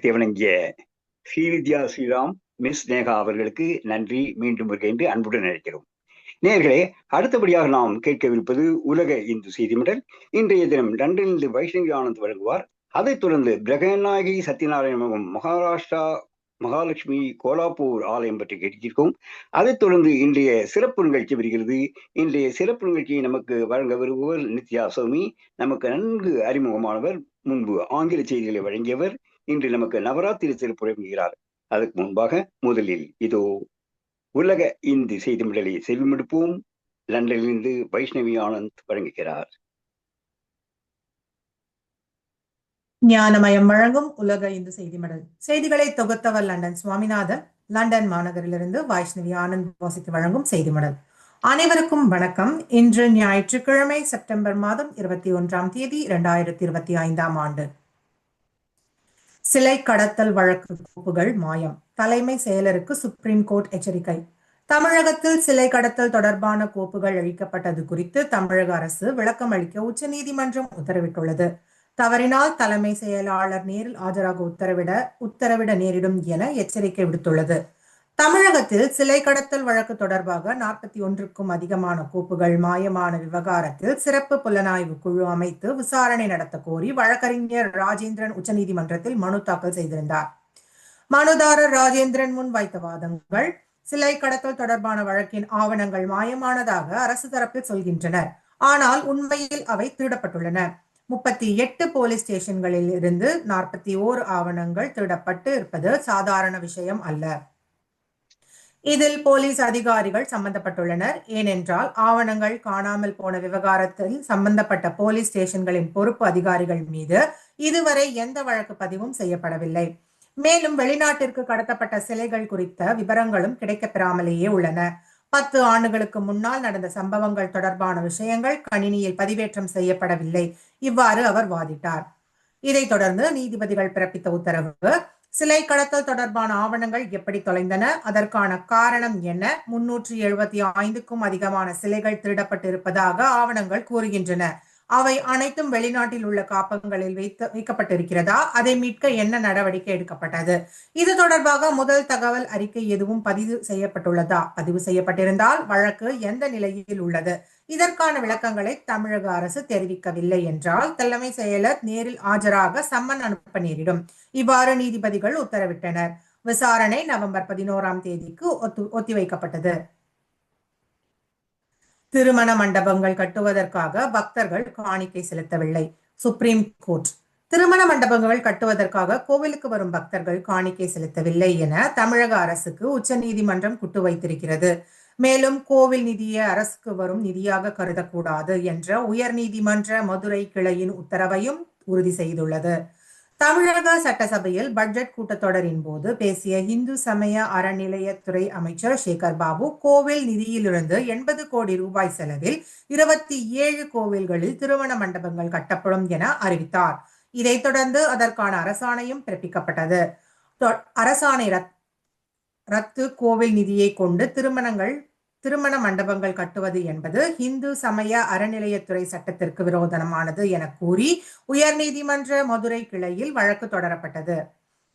நடத்தி வழங்கிய ஸ்ரீவித்யா ஸ்ரீராம் மிஸ் நேகா அவர்களுக்கு நன்றி. மீண்டும் வருகின்ற அன்புடன் நினைக்கிறோம். நேர்களே அடுத்தபடியாக நாம் கேட்கவிருப்பது உலக இந்து செய்திமடல் இன்றைய தினம் லண்டனிலிருந்து வைஷ்ணவி ஆனந்த் வழங்குவார். அதைத் தொடர்ந்து பிரகநாயகி சத்யநாராயண மகாராஷ்டிரா மகாலட்சுமி கோலாப்பூர் ஆலயம் பற்றி கேட்டிருக்கோம் அதைத் தொடர்ந்து இன்றைய சிறப்பு நிகழ்ச்சி வருகிறது. இன்றைய சிறப்பு நிகழ்ச்சியை நமக்கு வழங்க வருபவர் நித்யா சௌமி. நமக்கு நன்கு அறிமுகமானவர் முன்பு ஆங்கில செய்திகளை வழங்கியவர் இன்று நமக்கு நவராத்திரி சிறப்பு அதுக்கு முன்பாக முதலில் இதோ உலக இந்தி செய்தி மிடலை செல்வமெடுப்போம் லண்டனிலிருந்து வைஷ்ணவி ஆனந்த் வழங்குகிறார். ஞானமயம் வழங்கும் உலக இந்து செய்தி மடல். செய்திகளை தொகுத்தவர் லண்டன் சுவாமிநாதன். லண்டன் மாநகரிலிருந்து வைஷ்ணவி ஆனந்த் வாசித்து வழங்கும் செய்தி மடல். அனைவருக்கும் வணக்கம். இன்று ஞாயிற்றுக்கிழமை செப்டம்பர் மாதம் இருபத்தி ஒன்றாம் தேதி இரண்டாயிரத்தி இருபத்தி ஐந்தாம் ஆண்டு. சிலை கடத்தல் வழக்கு கோப்புகள் மாயம். தலைமை செயலருக்கு சுப்ரீம் கோர்ட் எச்சரிக்கை. தமிழகத்தில் சிலை கடத்தல் தொடர்பான கோப்புகள் அளிக்கப்பட்டது குறித்து தமிழக அரசு விளக்கம் அளிக்க உச்சநீதிமன்றம் உத்தரவிட்டுள்ளது. தவறினால் தலைமை செயலாளர் நேரில் ஆஜராக உத்தரவிட உத்தரவிட நேரிடும் என எச்சரிக்கை விடுத்துள்ளது. தமிழகத்தில் சிலை கடத்தல் வழக்கு தொடர்பாக நாற்பத்தி ஒன்றுக்கும் அதிகமான கோப்புகள் மாயமான விவகாரத்தில் சிறப்பு புலனாய்வு குழு அமைத்து விசாரணை நடத்த கோரி வழக்கறிஞர் ராஜேந்திரன் உச்சநீதிமன்றத்தில் மனு தாக்கல் செய்திருந்தார். மனுதாரர் ராஜேந்திரன் முன் வைத்த வாதங்கள் சிலை கடத்தல் தொடர்பான வழக்கின் ஆவணங்கள் மாயமானதாக அரசு தரப்பில் சொல்கின்றனர். ஆனால் உண்மையில் அவை திருடப்பட்டுள்ளன. முப்பத்தி எட்டு போலீஸ் ஸ்டேஷன்களில் இருந்து நாற்பத்தி ஓரு ஆவணங்கள் திருடப்பட்டு இருப்பது சாதாரண விஷயம் அல்ல. இதில் போலீஸ் அதிகாரிகள் சம்பந்தப்பட்டுள்ளனர். ஏனென்றால் ஆவணங்கள் காணாமல் போன விவகாரத்தில் சம்பந்தப்பட்ட போலீஸ் ஸ்டேஷன்களின் பொறுப்பு அதிகாரிகள் மீது இதுவரை எந்த வழக்கு பதிவும் செய்யப்படவில்லை. மேலும் வெளிநாட்டிற்கு கடத்தப்பட்ட சிலைகள் குறித்த விவரங்களும் கிடைக்கப்பெறாமலேயே உள்ளன. பத்து ஆண்டுகளுக்கு முன்னால் நடந்த சம்பவங்கள் தொடர்பான விஷயங்கள் கணினியில் பதிவேற்றம் செய்யப்படவில்லை. இவ்வாறு அவர் வாதிட்டார். இதைத் தொடர்ந்து நீதிபதிகள் பிறப்பித்த உத்தரவு சிலை கடத்தல் தொடர்பான ஆவணங்கள் எப்படி தொலைந்தன? அதற்கான காரணம் என்ன? முன்னூற்றி எழுபத்தி ஐந்துக்கும் அதிகமான சிலைகள் திருடப்பட்டிருப்பதாக ஆவணங்கள் கூறுகின்றன. அவை அனைத்தும் வெளிநாட்டில் உள்ள காப்பகங்களில் வைத்து வைக்கப்பட்டிருக்கிறதா? அதை மீட்க என்ன நடவடிக்கை எடுக்கப்பட்டது? இது தொடர்பாக முதல் தகவல் அறிக்கை எதுவும் பதிவு செய்யப்பட்டுள்ளதா? பதிவு செய்யப்பட்டிருந்தால் வழக்கு எந்த நிலையில் உள்ளது? இதற்கான விளக்கங்களை தமிழக அரசு தெரிவிக்கவில்லை என்றால் தலைமை செயலர் நேரில் ஆஜராக சம்மன் அனுப்ப நேரிடும். இவ்வாறு நீதிபதிகள் உத்தரவிட்டனர். விசாரணை நவம்பர் பதினோராம் தேதிக்கு ஒத்து ஒத்திவைக்கப்பட்டது. திருமண மண்டபங்கள் கட்டுவதற்காக பக்தர்கள் காணிக்கை செலுத்தவில்லை. சுப்ரீம் கோர்ட் திருமண மண்டபங்கள் கட்டுவதற்காக கோவிலுக்கு வரும் பக்தர்கள் காணிக்கை செலுத்தவில்லை என தமிழக அரசுக்கு உச்ச நீதிமன்றம் குட்டு வைத்திருக்கிறது. மேலும் கோவில் நிதியை அரசுக்கு வரும் நிதியாக கருதக்கூடாது என்ற உயர் நீதிமன்ற மதுரை கிளையின் உத்தரவையும் உறுதி செய்துள்ளது. தமிழக சட்டசபையில் பட்ஜெட் கூட்டத்தொடரின் போது பேசிய இந்து சமய அறநிலையத்துறை அமைச்சர் சேகர் பாபு கோவில் நிதியிலிருந்து எண்பது கோடி ரூபாய் செலவில் இருபத்தி ஏழு கோவில்களில் திருமண மண்டபங்கள் கட்டப்படும் என அறிவித்தார். இதைத் தொடர்ந்து அதற்கான அரசாணையும் பிறப்பிக்கப்பட்டது. அரசாணை ரத்து கோவில் நிதியை கொண்டு திருமணங்கள் திருமண மண்டபங்கள் கட்டுவது என்பது இந்து சமய அறநிலையத்துறை சட்டத்திற்கு விரோதமானது என கூறி உயர்நீதிமன்ற மதுரை கிளையில் வழக்கு தொடரப்பட்டது.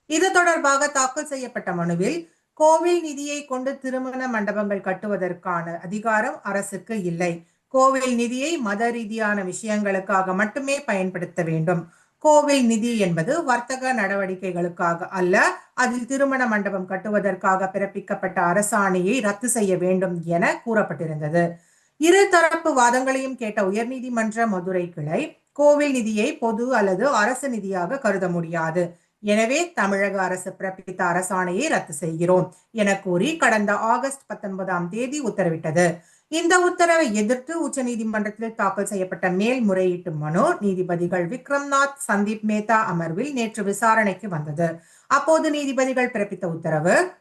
இது தொடர்பாக தாக்கல் செய்யப்பட்ட மனுவில் கோவில் நிதியை கொண்டு திருமண மண்டபங்கள் கட்டுவதற்கான அதிகாரம் அரசுக்கு இல்லை. கோவில் நிதியை மத ரீதியான விஷயங்களுக்காக மட்டுமே பயன்படுத்த வேண்டும். கோவில் நிதி என்பது வர்த்தக நடவடிக்கைகளுக்காக அல்ல அதில் திருமண மண்டபம் கட்டுவதற்காக பிறப்பிக்கப்பட்ட அரசாணையை ரத்து செய்ய வேண்டும் என கூறப்பட்டிருந்தது. இரு தரப்பு வாதங்களையும் கேட்ட உயர்நீதிமன்ற மதுரை கிளை கோவில் நிதியை பொது அல்லது அரசு நிதியாக கருத முடியாது. எனவே தமிழக அரசு பிறப்பித்த அரசாணையை ரத்து செய்கிறோம் என கூறி கடந்த ஆகஸ்ட் பத்தொன்பதாம் தேதி உத்தரவிட்டது. இந்த உத்தரவை எதிர்த்து உச்சநீதிமன்றத்தில் தாக்கல் செய்யப்பட்ட மேல்முறையீட்டு மனு நீதிபதிகள் விக்ரம்நாத் சந்தீப் மேத்தா அமர்வில் நேற்று விசாரணைக்கு வந்தது. அப்போது நீதிபதிகள் பிறப்பித்த உத்தரவு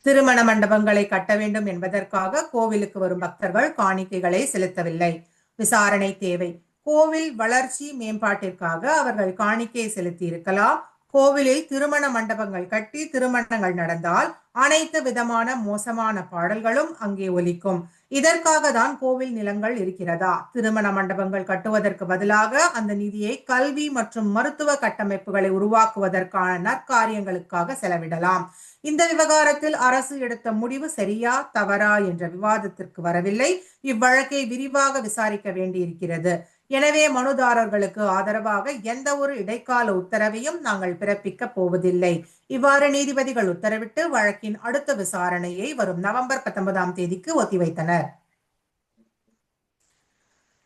திருமண மண்டபங்களை கட்ட வேண்டும் என்பதற்காக கோவிலுக்கு வரும் பக்தர்கள் காணிக்கைகளை செலுத்தவில்லை. விசாரணை தேவை. கோவில் வளர்ச்சி மேம்பாட்டிற்காக அவர்கள் காணிக்கை செலுத்தி இருக்கலாம். கோவிலில் திருமண மண்டபங்கள் கட்டி திருமணங்கள் நடந்தால் அனைத்து விதமான மோசமான பாடல்களும் அங்கே ஒலிக்கும். இதற்காக தான் கோவில் நிலங்கள் இருக்கிறதா? திருமண மண்டபங்கள் கட்டுவதற்கு பதிலாக அந்த நிதியை கல்வி மற்றும் மருத்துவ கட்டமைப்புகளை உருவாக்குவதற்கான நற்காரியங்களுக்காக செலவிடலாம். இந்த விவகாரத்தில் அரசு எடுத்த முடிவு சரியா தவறா என்ற விவாதத்திற்கு வரவில்லை. இவ்வழக்கை விரிவாக விசாரிக்க வேண்டியிருக்கிறது. எனவே மனுதாரர்களுக்கு ஆதரவாக எந்த ஒரு இடைக்கால உத்தரவையும் நாங்கள் பிறப்பிக்க போவதில்லை. இவ்வாறு நீதிபதிகள் உத்தரவிட்டு வழக்கின் அடுத்த விசாரணையை வரும் நவம்பர் பத்தொன்பதாம் தேதிக்கு ஒத்திவைத்தனர்.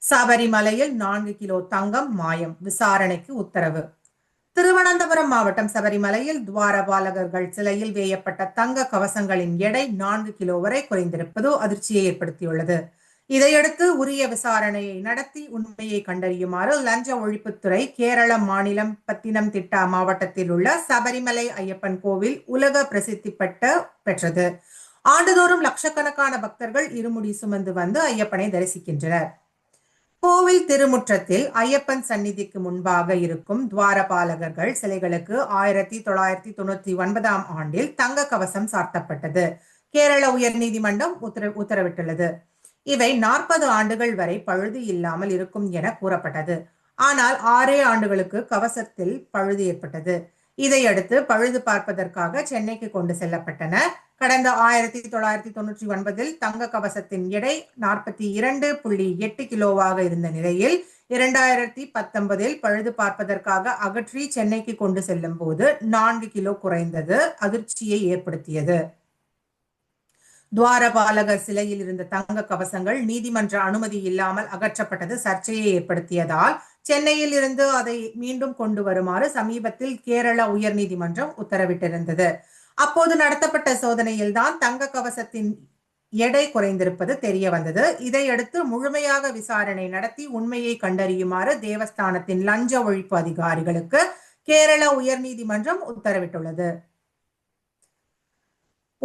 சபரிமலையில் நான்கு கிலோ தங்கம் மாயம் விசாரணைக்கு உத்தரவு. திருவனந்தபுரம் மாவட்டம் சபரிமலையில் துவாரபாலகர்கள் சிலையில் வேயப்பட்ட தங்க கவசங்களின் எடை நான்கு கிலோ வரை குறைந்திருப்பது அதிர்ச்சியை ஏற்படுத்தியுள்ளது. இதையடுத்து உரிய விசாரணையை நடத்தி உண்மையை கண்டறியுமாறு லஞ்ச ஒழிப்புத்துறை கேரள மாநிலம் பத்தினம் திட்டா மாவட்டத்தில் உள்ள சபரிமலை ஐயப்பன் கோவில் உலக பிரசித்தி பெற்ற பெற்றது. ஆண்டுதோறும் லட்சக்கணக்கான பக்தர்கள் இருமுடி சுமந்து வந்து ஐயப்பனை தரிசிக்கின்றனர். கோவில் திருமுற்றத்தில் ஐயப்பன் சந்நிதிக்கு முன்பாக இருக்கும் துவாரபாலகர்கள் சிலைகளுக்கு ஆயிரத்தி தொள்ளாயிரத்தி தொண்ணூத்தி ஒன்பதாம் ஆண்டில் தங்க கவசம் சாத்தப்பட்டது கேரள உயர்நீதிமன்றம் உத்தர உத்தரவிட்டுள்ளது. இவை நாற்பது ஆண்டுகள் வரை பழுது இல்லாமல் இருக்கும் என கூறப்பட்டது. ஆனால் ஆறே ஆண்டுகளுக்கு கவசத்தில் பழுது ஏற்பட்டது. இதையடுத்து பழுது பார்ப்பதற்காக சென்னைக்கு கொண்டு செல்லப்பட்டன. கடந்த ஆயிரத்தி தொள்ளாயிரத்தி தொண்ணூற்றி ஒன்பதில் தங்க கவசத்தின் எடை நாற்பத்தி இரண்டு புள்ளி எட்டு கிலோவாக இருந்த நிலையில் இரண்டாயிரத்தி பத்தொன்பதில் பழுது பார்ப்பதற்காக அகற்றி சென்னைக்கு கொண்டு செல்லும் போது நான்கு கிலோ குறைந்தது அதிர்ச்சியை ஏற்படுத்தியது. துவாரபாலக சிலையில் இருந்த தங்க கவசங்கள் நீதிமன்ற அனுமதி இல்லாமல் அகற்றப்பட்டது சர்ச்சையை ஏற்படுத்தியதால் சென்னையில் இருந்து அதை மீண்டும் கொண்டு வருமாறு சமீபத்தில் கேரள உயர்நீதிமன்றம் உத்தரவிட்டிருந்தது. அப்போது நடத்தப்பட்ட சோதனையில் தான் தங்க கவசத்தின் எடை குறைந்திருப்பது தெரிய வந்தது. இதையடுத்து முழுமையாக விசாரணை நடத்தி உண்மையை கண்டறியுமாறு தேவஸ்தானத்தின் லஞ்ச ஒழிப்பு அதிகாரிகளுக்கு கேரள உயர்நீதிமன்றம் உத்தரவிட்டுள்ளது.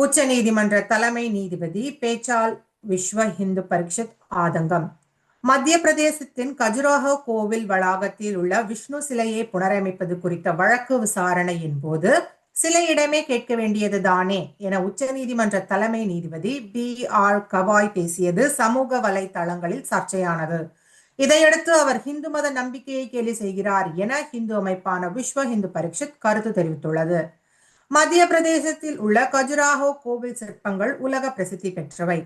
உச்ச நீதிமன்ற தலைமை நீதிபதி பேச்சால் விஸ்வ இந்து பரிஷத் ஆதங்கம். மத்திய பிரதேசத்தின் கஜுராஹோ கோவில் வளாகத்தில் உள்ள விஷ்ணு சிலையை புனரமைப்பது குறித்த வழக்கு விசாரணையின் போது சிலையிடமே கேட்க வேண்டியது தானே என உச்ச நீதிமன்ற தலைமை நீதிபதி பி. ஆர். கவாய் பேசியது சமூக வலைதளங்களில் சர்ச்சையானது. இதையடுத்து அவர் இந்து மத நம்பிக்கையை கேலி செய்கிறார் என இந்து அமைப்பான விஸ்வ இந்து பரிஷத் கருத்து தெரிவித்துள்ளது. மத்திய பிரதேசத்தில் உள்ள கஜுராஹோ கோவில் சிற்பங்கள் உலக பிரசித்தி பெற்றவை.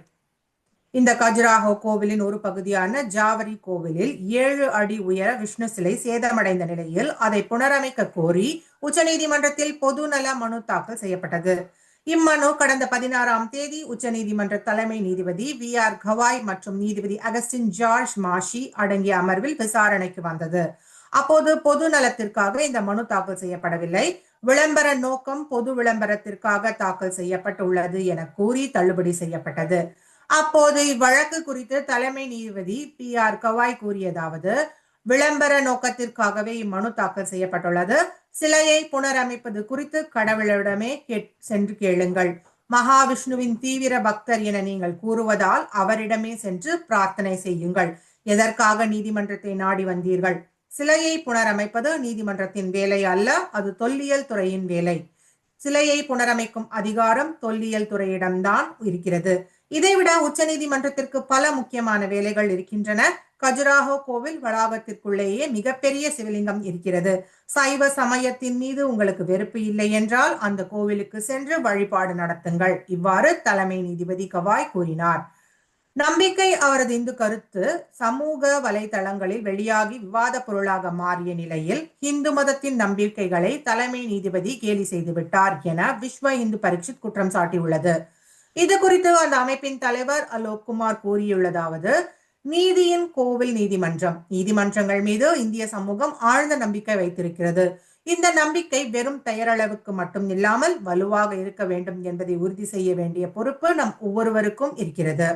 இந்த கஜுராஹோ கோவிலின் ஒரு பகுதியான ஜாவரி கோவிலில் ஏழு அடி உயர விஷ்ணு சிலை சேதமடைந்த நிலையில் அதை புனரமைக்க கோரி உச்சநீதிமன்றத்தில் பொதுநல மனு தாக்கல் செய்யப்பட்டது. இம்மனு கடந்த பதினாறாம் தேதி உச்சநீதிமன்ற தலைமை நீதிபதி வி ஆர் கவாய் மற்றும் நீதிபதி அகஸ்டின் ஜார்ஜ் மாஷி அடங்கிய அமர்வில் விசாரணைக்கு வந்தது. அப்போது பொது நலத்திற்காக இந்த மனு தாக்கல் செய்யப்படவில்லை. விளம்பர நோக்கம் பொது விளம்பரத்திற்காக தாக்கல் செய்யப்பட்டுள்ளது என கூறி தள்ளுபடி செய்யப்பட்டது. அப்போது இவ்வழக்கு குறித்து தலைமை நீதிபதி பி. ஆர். கவாய் கூறியதாவது விளம்பர நோக்கத்திற்காகவே இம்மனு தாக்கல் செய்யப்பட்டுள்ளது. சிலையை புனரமைப்பது குறித்து கடவுளிடமே சென்று கேளுங்கள். மகாவிஷ்ணுவின் தீவிர பக்தர் என நீங்கள் கூறுவதால் அவரிடமே சென்று பிரார்த்தனை செய்யுங்கள். எதற்காக நீதிமன்றத்தை நாடி வந்தீர்கள்? சிலையை புனரமைப்பது நீதிமன்றத்தின் வேலை அல்ல அது தொல்லியல் துறையின் வேலை. சிலையை புனரமைக்கும் அதிகாரம் தொல்லியல் துறையிடம்தான் இருக்கிறது. இதைவிட உச்ச நீதிமன்றத்திற்கு பல முக்கியமான வேலைகள் இருக்கின்றன. கஜுராஹோ கோவில் வளாகத்திற்குள்ளேயே மிகப்பெரிய சிவலிங்கம் இருக்கிறது. சைவ சமயத்தின் மீது உங்களுக்கு வெறுப்பு இல்லை என்றால் அந்த கோவிலுக்கு சென்று வழிபாடு நடத்துங்கள் இவ்வாறு தலைமை நீதிபதி கவாய் கூறினார். நம்பிக்கை அவரது இந்து கருத்து சமூக வலைதளங்களில் வெளியாகி விவாத பொருளாக மாறிய நிலையில் இந்து மதத்தின் நம்பிக்கைகளை தலைமை நீதிபதி கேலி செய்துவிட்டார் என விஸ்வ இந்து பரீட்சித் குற்றம் சாட்டியுள்ளது. இது குறித்து அந்த அமைப்பின் தலைவர் அலோக் குமார் கூறியுள்ளதாவது நீதியின் கோவில் நீதிமன்றம். நீதிமன்றங்கள் மீது இந்திய சமூகம் ஆழ்ந்த நம்பிக்கை வைத்திருக்கிறது. இந்த நம்பிக்கை வெறும் பெயரளவுக்கு மட்டும் இல்லாமல் வலுவாக இருக்க வேண்டும் என்பதை உறுதி செய்ய வேண்டிய பொறுப்பு நம் ஒவ்வொருவருக்கும் இருக்கிறது.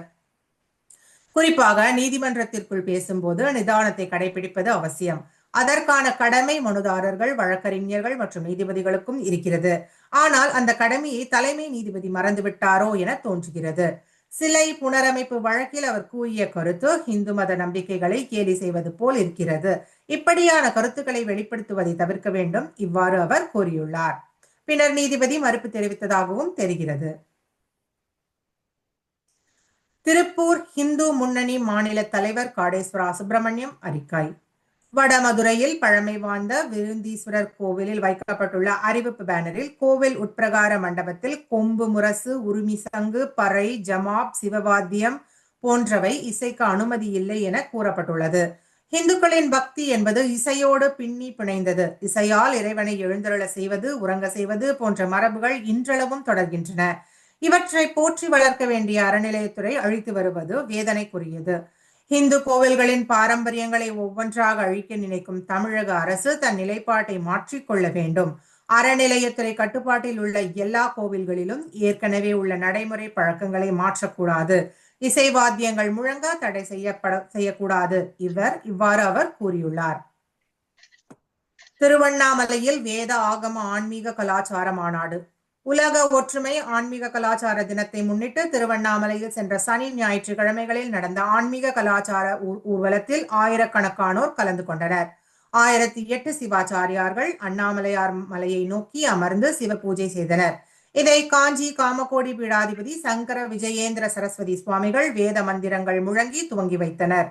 குறிப்பாக நீதிமன்றத்திற்குள் பேசும்போது நிதானத்தை கடைபிடிப்பது அவசியம். அதற்கான கடமை மனுதாரர்கள் வழக்கறிஞர்கள் மற்றும் நீதிபதிகளுக்கும் இருக்கிறது. ஆனால் அந்த கடமையை தலைமை நீதிபதி மறந்துவிட்டாரோ என தோன்றுகிறது. சிலை புனரமைப்பு வழக்கில் அவர் கூறிய கருத்து இந்து மத நம்பிக்கைகளை கேலி செய்வது போல் இருக்கிறது. இப்படியான கருத்துக்களை வெளிப்படுத்துவதை தவிர்க்க வேண்டும். இவ்வாறு அவர் கூறியுள்ளார். பின்னர் நீதிபதி மறுப்பு தெரிவித்ததாகவும் தெரிகிறது. திருப்பூர் இந்து முன்னணி மாநில தலைவர் காடேஸ்வரா சுப்பிரமணியம் அறிக்காய் வடமதுரையில் பழமை வாய்ந்த விருந்தீஸ்வரர் கோவிலில் வைக்கப்பட்டுள்ள அறிவிப்பு பேனரில் கோவில் உட்பிரகார மண்டபத்தில் கொம்பு முரசு உருமி சங்கு பறை ஜமாப் சிவவாத்தியம் போன்றவை இசைக்கு அனுமதி இல்லை என கூறப்பட்டுள்ளது. இந்துக்களின் பக்தி என்பது இசையோடு பின்னி பிணைந்தது. இசையால் இறைவனை எழுந்தருள செய்வது உறங்க செய்வது போன்ற மரபுகள் இன்றளவும் தொடர்கின்றன. இவற்றை போற்றி வளர்க்க வேண்டிய அறநிலையத்துறை அழித்து வருவது வேதனைக்குரியது. இந்து கோவில்களின் பாரம்பரியங்களை ஒவ்வொன்றாக அழிக்க நினைக்கும் தமிழக அரசு தன் நிலைப்பாட்டை மாற்றிக்கொள்ள வேண்டும். அறநிலையத்துறை கட்டுப்பாட்டில் உள்ள எல்லா கோவில்களிலும் ஏற்கனவே உள்ள நடைமுறை பழக்கங்களை மாற்றக்கூடாது. இசை வாத்தியங்கள் முழங்க தடை செய்யப்பட செய்யக்கூடாது. இவர் இவ்வாறு அவர் கூறியுள்ளார். திருவண்ணாமலையில் வேத ஆகம ஆன்மீக கலாச்சார மாநாடு உலக ஒற்றுமை ஆன்மீக கலாச்சார தினத்தை முன்னிட்டு திருவண்ணாமலையில் சென்ற சனி ஞாயிற்றுக்கிழமைகளில் நடந்த ஆன்மீக கலாச்சார ஊர்வலத்தில் ஆயிரக்கணக்கானோர் கலந்து கொண்டனர். ஆயிரத்தி எட்டு சிவாச்சாரியார்கள் அண்ணாமலையார் மலையை நோக்கி அமர்ந்து சிவ பூஜை செய்தனர். இதை காஞ்சி காமகோடி பீடாதிபதி சங்கர விஜயேந்திர சரஸ்வதி சுவாமிகள் வேத மந்திரங்கள் முழங்கி துவங்கி வைத்தனர்.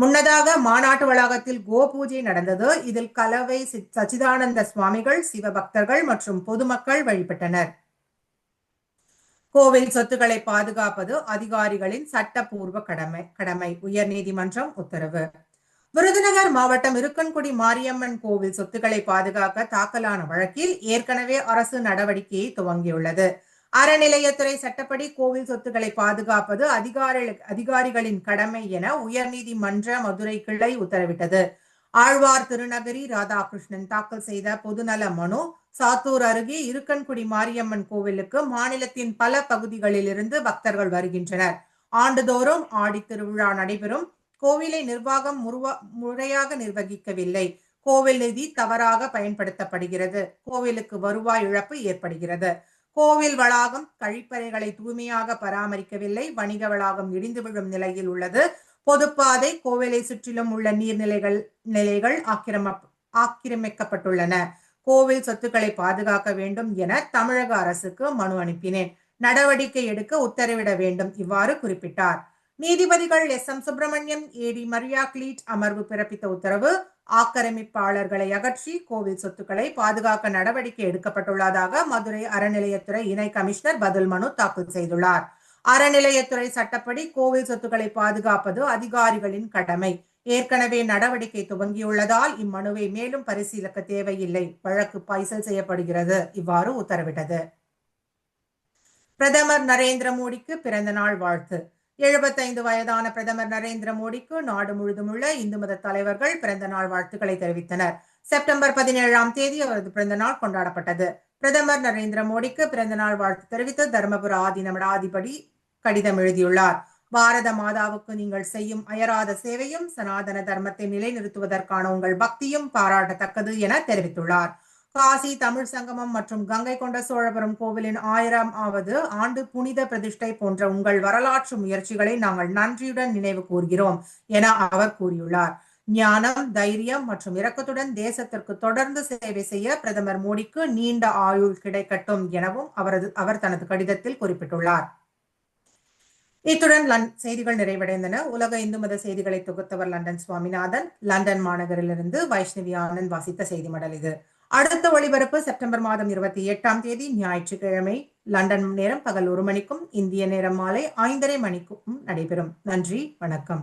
முன்னதாக மாநாட்டு வளாகத்தில் கோ பூஜை நடந்தது. இதில் கலவை சச்சிதானந்த சுவாமிகள் சிவபக்தர்கள் மற்றும் பொதுமக்கள் வழிபட்டனர். கோவில் சொத்துக்களை பாதுகாப்பது அதிகாரிகளின் சட்டப்பூர்வ கடமை கடமை. உயர்நீதிமன்றம் உத்தரவு. விருதுநகர் மாவட்டம் இருக்கன்குடி மாரியம்மன் கோவில் சொத்துக்களை பாதுகாக்க தாக்கலான வழக்கில் ஏற்கனவே அரசு நடவடிக்கையை துவங்கியுள்ளது. அறநிலையத்துறை சட்டப்படி கோவில் சொத்துக்களை பாதுகாப்பது அதிகாரி அதிகாரிகளின் கடமை என உயர்நீதிமன்ற மதுரை கிளை உத்தரவிட்டது. ஆழ்வார் திருநகரி ராதாகிருஷ்ணன் தாக்கல் செய்த பொதுநல மனு சாத்தூர் அருகே இருக்கன்குடி மாரியம்மன் கோவிலுக்கு மாநிலத்தின் பல பகுதிகளில் இருந்து பக்தர்கள் வருகின்றனர். ஆண்டுதோறும் ஆடி திருவிழா நடைபெறும். கோவிலை நிர்வாகம் முறையாக நிர்வகிக்கவில்லை. கோவில் நிதி தவறாக பயன்படுத்தப்படுகிறது. கோவிலுக்கு வருவாய் இழப்பு ஏற்படுகிறது. கோவில் வளாகம் கழிப்பறைகளை தூய்மையாக பராமரிக்கவில்லை. வணிக வளாகம் இடிந்து விழும் நிலையில் உள்ளது. பொதுப்பாதை கோவிலை சுற்றிலும் உள்ள நீர்நிலைகள் நிலைகள் ஆக்கிரம ஆக்கிரமிக்கப்பட்டுள்ளன. கோவில் சொத்துக்களை பாதுகாக்க வேண்டும் என தமிழக அரசுக்கு மனு அனுப்பினேன். நடவடிக்கை எடுக்க உத்தரவிட வேண்டும் இவ்வாறு குறிப்பிட்டார். நீதிபதிகள் S. M. Subramaniam A. D. Maria Clete அமர்வு பிறப்பித்த உத்தரவு ஆக்கிரமிப்பாளர்களை அகற்றி கோவில் சொத்துக்களை பாதுகாக்க நடவடிக்கை எடுக்கப்பட்டுள்ளதாக மதுரை அறநிலையத்துறை இணை கமிஷனர் பதில் மனு தாக்கல் செய்துள்ளார். அறநிலையத்துறை சட்டப்படி கோவில் சொத்துக்களை பாதுகாப்பது அதிகாரிகளின் கடமை. ஏற்கனவே நடவடிக்கை துவங்கியுள்ளதால் இம்மனுவை மேலும் பரிசீலிக்க தேவையில்லை. வழக்கு பைசல் செய்யப்படுகிறது. இவ்வாறு உத்தரவிட்டது. பிரதமர் நரேந்திர மோடிக்கு பிறந்த நாள் வாழ்த்து. எழுபத்தைந்து வயதான பிரதமர் நரேந்திர மோடிக்கு நாடு முழுதும் உள்ள இந்து மத தலைவர்கள் பிறந்த நாள் வாழ்த்துக்களை தெரிவித்தனர். செப்டம்பர் பதினேழாம் தேதி அவரது பிறந்த நாள் கொண்டாடப்பட்டது. பிரதமர் நரேந்திர மோடிக்கு பிறந்த நாள் வாழ்த்து தெரிவித்து தர்மபுர ஆதீன மடாதிபதி கடிதம் எழுதியுள்ளார். பாரத மாதாவுக்கு நீங்கள் செய்யும் அயராத சேவையும் சனாதன தர்மத்தை நிலைநிறுத்துவதற்கான உங்கள் பக்தியும் பாராட்டத்தக்கது என தெரிவித்துள்ளார். காசி தமிழ் சங்கமம் மற்றும் கங்கை கொண்ட சோழபுரம் கோவிலின் ஆயிரம் ஆவது ஆண்டு புனித பிரதிஷ்டை போன்ற உங்கள் வரலாற்று முயற்சிகளை நாங்கள் நன்றியுடன் நினைவு கூறுகிறோம் என அவர் கூறியுள்ளார். ஞானம் தைரியம் மற்றும் இரக்கத்துடன் தேசத்திற்கு தொடர்ந்து சேவை செய்ய பிரதமர் மோடிக்கு நீண்ட ஆயுள் கிடைக்கட்டும் எனவும் அவரது அவர் தனது கடிதத்தில் குறிப்பிட்டுள்ளார். இத்துடன் செய்திகள் நிறைவடைந்தன. உலக இந்து மத செய்திகளை தொகுத்தவர் லண்டன் சுவாமிநாதன். லண்டன் மாநகரிலிருந்து வைஷ்ணவி ஆனந்த் வாசித்த செய்தி மடல் இது. அடுத்த ஒளிபரப்பு செப்டம்பர் மாதம் இருபத்தி எட்டாம் தேதி ஞாயிற்றுக்கிழமை லண்டன் நேரம் பகல் ஒரு மணிக்கும் இந்திய நேரம் மாலை ஐந்தரை மணிக்கும் நடைபெறும். நன்றி வணக்கம்.